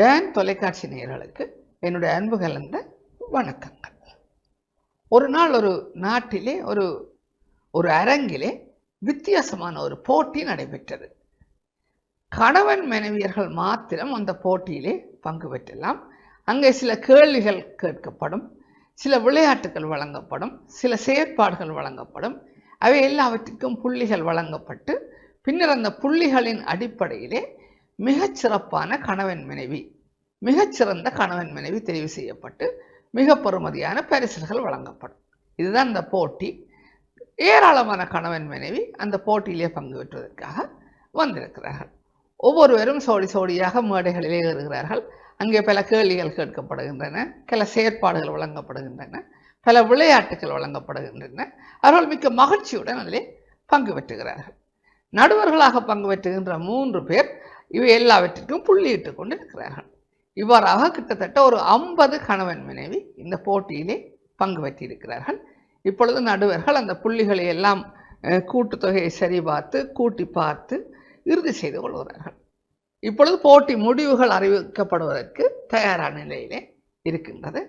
Tan தொலைக்காட்சி நேயர்களுக்கு என்னுடைய அன்பு கலந்த வணக்கங்கள். ஒரு நாள் ஒரு நாட்டிலே ஒரு ஒரு அரங்கிலே வித்தியாசமான ஒரு போட்டி நடைபெற்றது. கணவன் மனைவியர்கள் மாத்திரம் அந்த போட்டியிலே பங்கு பெற்றலாம். அங்கே சில கேள்விகள் கேட்கப்படும் சில விளையாட்டுகள் வழங்கப்படும் சில செயற்பாடுகள் வழங்கப்படும். அவை எல்லாவற்றுக்கும் புள்ளிகள் வழங்கப்பட்டு பின்னர் அந்த புள்ளிகளின் அடிப்படையிலே மிகச்சிறப்பான கணவன் மனைவி மிகச்சிறந்த கணவன் மனைவி தெரிவு செய்யப்பட்டு மிக பெறுமதியான பரிசுகள் வழங்கப்படும். இதுதான் இந்த போட்டி. ஏராளமான கணவன் மனைவி அந்த போட்டியிலே பங்கு பெற்றுவதற்காக வந்திருக்கிறார்கள். ஒவ்வொருவரும் சோடி சோடியாக மேடைகளிலே ஏறுகிறார்கள். அங்கே பல கேள்விகள் கேட்கப்படுகின்றன பல செயற்பாடுகள் வழங்கப்படுகின்றன பல விளையாட்டுகள் வழங்கப்படுகின்றன. அவர்கள் மிக்க மகிழ்ச்சியுடன் அதிலே பங்கு பெற்றுகிறார்கள். நடுவர்களாக பங்கு பெற்றுகின்ற மூன்று பேர் இவை எல்லாவற்றிற்கும் புள்ளியிட்டு கொண்டு இருக்கிறார்கள் இவ்வாறாக கிட்டத்தட்ட ஒரு ஐம்பது கணவன் மனைவி இந்த போட்டியிலே பங்கு பெற்றிருக்கிறார்கள் இப்பொழுது நடுவர்கள் அந்த புள்ளிகளை எல்லாம் கூட்டுத்தொகையை சரி பார்த்து கூட்டி பார்த்து இறுதி செய்து கொள்கிறார்கள். இப்பொழுது போட்டி முடிவுகள் அறிவிக்கப்படுவதற்கு தயாரான நிலையிலே இருக்கின்றது.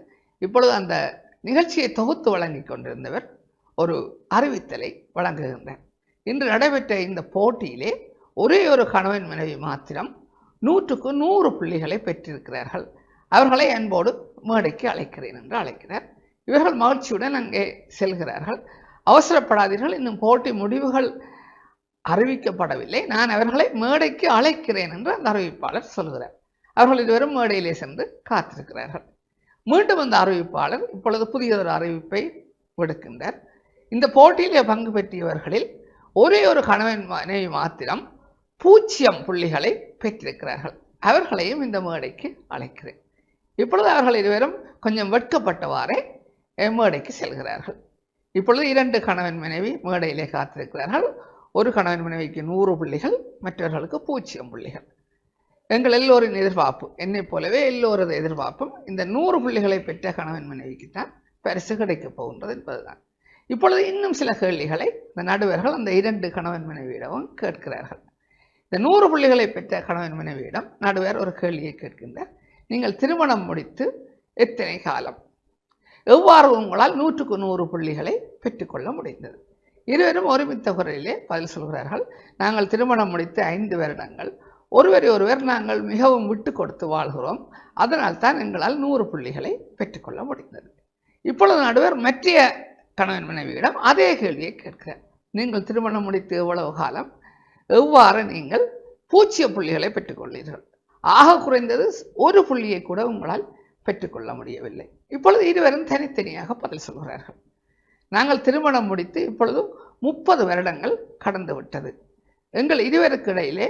இப்பொழுது அந்த நிகழ்ச்சியை தொகுத்து வழங்கி கொண்டிருந்தவர் ஒரு அறிவித்தலை வழங்குகின்றார். இன்று நடைபெற்ற இந்த போட்டியிலே ஒரே ஒரு கணவன் மனைவி மாத்திரம் நூற்றுக்கு நூறு புள்ளிகளை பெற்றிருக்கிறார்கள். அவர்களை அன்போடு மேடைக்கு அழைக்கிறேன் என்று அழைக்கிறார். இவர்கள் மகிழ்ச்சியுடன் அங்கே செல்கிறார்கள். அவசரப்படாதீர்கள் இன்னும் போட்டி முடிவுகள் அறிவிக்கப்படவில்லை. நான் அவர்களை மேடைக்கு அழைக்கிறேன் என்று அந்த அறிவிப்பாளர் சொல்கிறார். அவர்கள் இதுவரும் மேடையிலே சென்று காத்திருக்கிறார்கள். மீண்டும் அந்த அறிவிப்பாளர் இப்பொழுது புதியதொரு அறிவிப்பை விடுக்கின்றார். இந்த போட்டியிலே பங்கு பெற்றியவர்களில் ஒரே ஒரு கணவன் மனைவி மாத்திரம் பூஜ்ஜியம் புள்ளிகளை பெற்றிருக்கிறார்கள். அவர்களையும் இந்த மேடைக்கு அழைக்கிறேன். இப்பொழுது அவர்கள் இருவரும் கொஞ்சம் வெட்கப்பட்டவாறே மேடைக்கு செல்கிறார்கள். இப்பொழுது இரண்டு கணவன் மனைவி மேடையிலே காத்திருக்கிறார்கள். ஒரு கணவன் மனைவிக்கு நூறு புள்ளிகள் மற்றவர்களுக்கு பூஜ்ஜியம் புள்ளிகள். எங்கள் எல்லோரின் எதிர்பார்ப்பு என்னைப் போலவே எல்லோரது எதிர்பார்ப்பும் இந்த நூறு புள்ளிகளை பெற்ற கணவன் மனைவிக்கு தான் பரிசு கிடைக்கப் போகின்றது என்பதுதான். இப்பொழுது இன்னும் சில கேள்விகளை இந்த நடுவர்கள் அந்த இரண்டு கணவன் மனைவியிடமும் கேட்கிறார்கள். இந்த நூறு புள்ளிகளை பெற்ற கணவன் மனைவியிடம் நடுவர் ஒரு கேள்வியை கேட்கின்றார். நீங்கள் திருமணம் முடித்து எத்தனை காலம்? எவ்வாறு உங்களால் நூற்றுக்கு நூறு புள்ளிகளை பெற்றுக்கொள்ள முடிந்தது? இருவரும் ஒருமித்த குரலிலே பதில் சொல்கிறார்கள். நாங்கள் திருமணம் முடித்து ஐந்து வருடங்கள். ஒருவரை ஒருவர் நாங்கள் மிகவும் விட்டு கொடுத்து வாழ்கிறோம். அதனால் தான் எங்களால் நூறு புள்ளிகளை பெற்றுக்கொள்ள முடிந்தது. இப்பொழுது நடுவர் மற்றைய கணவன் மனைவியிடம் அதே கேள்வியை கேட்கிறார். நீங்கள் திருமணம் முடித்து எவ்வளவு காலம்? எவ்வாறு நீங்கள் பூஜ்ஜிய புள்ளிகளை பெற்றுக்கொள்ளீர்கள் ஆக குறைந்தது ஒரு புள்ளியை கூட உங்களால் பெற்றுக்கொள்ள முடியவில்லை. இப்பொழுது இருவரும் தனித்தனியாக பதில் சொல்கிறார்கள். நாங்கள் திருமணம் முடித்து இப்பொழுது முப்பது வருடங்கள் கடந்து விட்டது. எங்கள் இருவருக்கு இடையிலே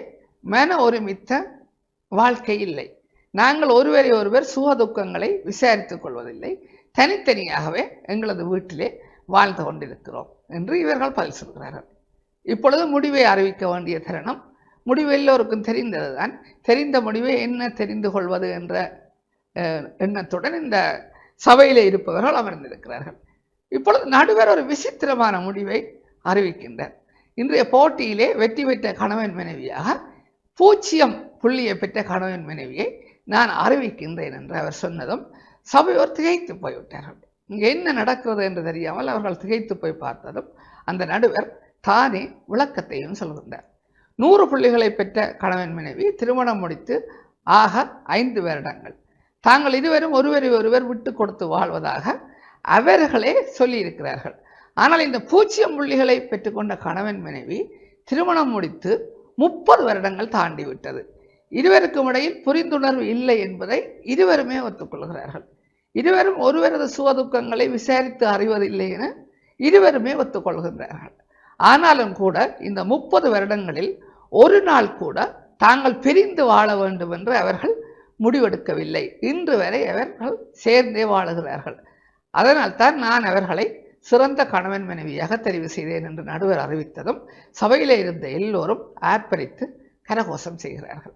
மன ஒருமித்த வாழ்க்கை இல்லை. நாங்கள் ஒருவரை ஒருவர் சுகதுக்கங்களை விசாரித்துக் கொள்வதில்லை. தனித்தனியாகவே எங்களது வீட்டிலே வாழ்ந்து கொண்டிருக்கிறோம் என்று இவர்கள் பதில் சொல்கிறார்கள். இப்பொழுது முடிவை அறிவிக்க வேண்டிய தருணம் முடிவு எல்லோருக்கும் தெரிந்ததுதான். தெரிந்த முடிவை என்ன தெரிந்து கொள்வது என்ற எண்ணத்துடன் இந்த சபையில் இருப்பவர்கள் அமர்ந்திருக்கிறார்கள். இப்பொழுது நடுவர் ஒரு விசித்திரமான முடிவை அறிவிக்கின்றார். இன்றைய போட்டியிலே வெற்றி பெற்ற கணவன் மனைவியாக பூஜ்ஜியம் புள்ளியை பெற்ற கணவன் மனைவியை நான் அறிவிக்கின்றேன் என்று அவர் சொன்னதும் சபையோர் திகைத்து போய்விட்டார்கள். இங்கே என்ன நடக்கிறது என்று தெரியாமல் அவர்கள் திகைத்து போய் பார்த்ததும் அந்த நடுவர் தானே விளக்கத்தையும் சொல்கின்றார் நூறு புள்ளிகளை பெற்ற கணவன் மனைவி திருமணம் முடித்து ஆக ஐந்து வருடங்கள். தாங்கள் இருவரும் ஒருவரை ஒருவர் விட்டு கொடுத்து வாழ்வதாக அவர்களே சொல்லியிருக்கிறார்கள். ஆனால் இந்த பூஜ்ஜியம் புள்ளிகளை பெற்றுக்கொண்ட கணவன் மனைவி திருமணம் முடித்து முப்பது வருடங்கள் தாண்டி விட்டது இருவருக்கும் இடையில் புரிந்துணர்வு இல்லை என்பதை இருவருமே ஒத்துக்கொள்கிறார்கள். இருவரும் ஒருவரது சுவதுக்கங்களை விசாரித்து அறிவதில்லை என இருவருமே ஒத்துக்கொள்கின்றார்கள். ஆனாலும் கூட இந்த முப்பது வருடங்களில் ஒரு நாள் கூட தாங்கள் பிரிந்து வாழ வேண்டும் என்று அவர்கள் முடிவெடுக்கவில்லை. இன்று வரை அவர்கள் சேர்ந்தே வாழுகிறார்கள். அதனால் தான் நான் அவர்களை சிறந்த கணவன் மனைவியாக தெரிவு செய்தேன் என்று நடுவர் அறிவித்ததும் சபையில் இருந்த எல்லோரும் ஆர்ப்பரித்து கரகோஷம் செய்கிறார்கள்.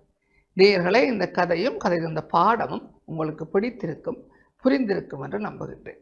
நேயர்களே இந்த கதையும் கதை இருந்த பாடமும் உங்களுக்கு பிடித்திருக்கும் புரிந்திருக்கும் என்று நம்புகின்றேன்.